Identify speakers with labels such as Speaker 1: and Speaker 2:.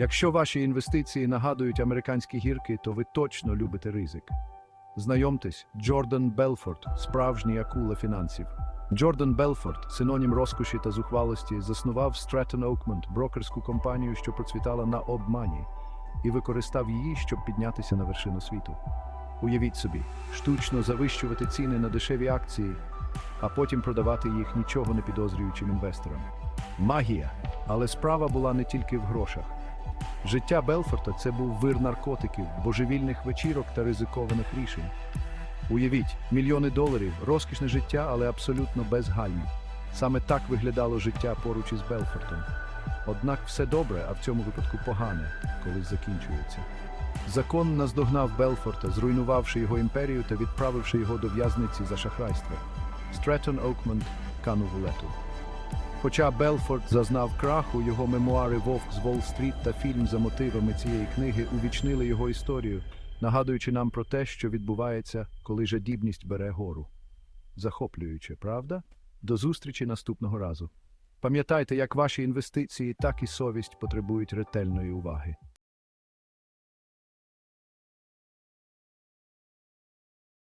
Speaker 1: Якщо ваші інвестиції нагадують американські гірки, то ви точно любите ризик. Знайомтесь, Джордан Белфорд, справжній акула фінансів. Джордан Белфорд, синонім розкоші та зухвалості, заснував Stratton Oakmont, брокерську компанію, що процвітала на обмані, і використав її, щоб піднятися на вершину світу. Уявіть собі, штучно завищувати ціни на дешеві акції, а потім продавати їх нічого не підозрюючим інвесторам. Магія. Але справа була не тільки в грошах. Життя Белфорта це був вир наркотиків, божевільних вечірок та ризикованих рішень. Уявіть, мільйони доларів, розкішне життя, але абсолютно без. Саме так виглядало життя поруч із Белфортом. Однак все добре, а в цьому випадку погане, колись закінчується. Закон наздогнав Белфорта, зруйнувавши його імперію та відправивши його до в'язниці за шахрайство. Стретон Оукмонт канув у лету. Хоча Белфорд зазнав краху, його мемуари Вовк з Волл-стріт та фільм за мотивами цієї книги увічнили його історію, нагадуючи нам про те, що відбувається, коли жадібність бере гору. Захоплююче, правда? До зустрічі наступного разу. Пам'ятайте, як ваші інвестиції, так і совість потребують ретельної уваги.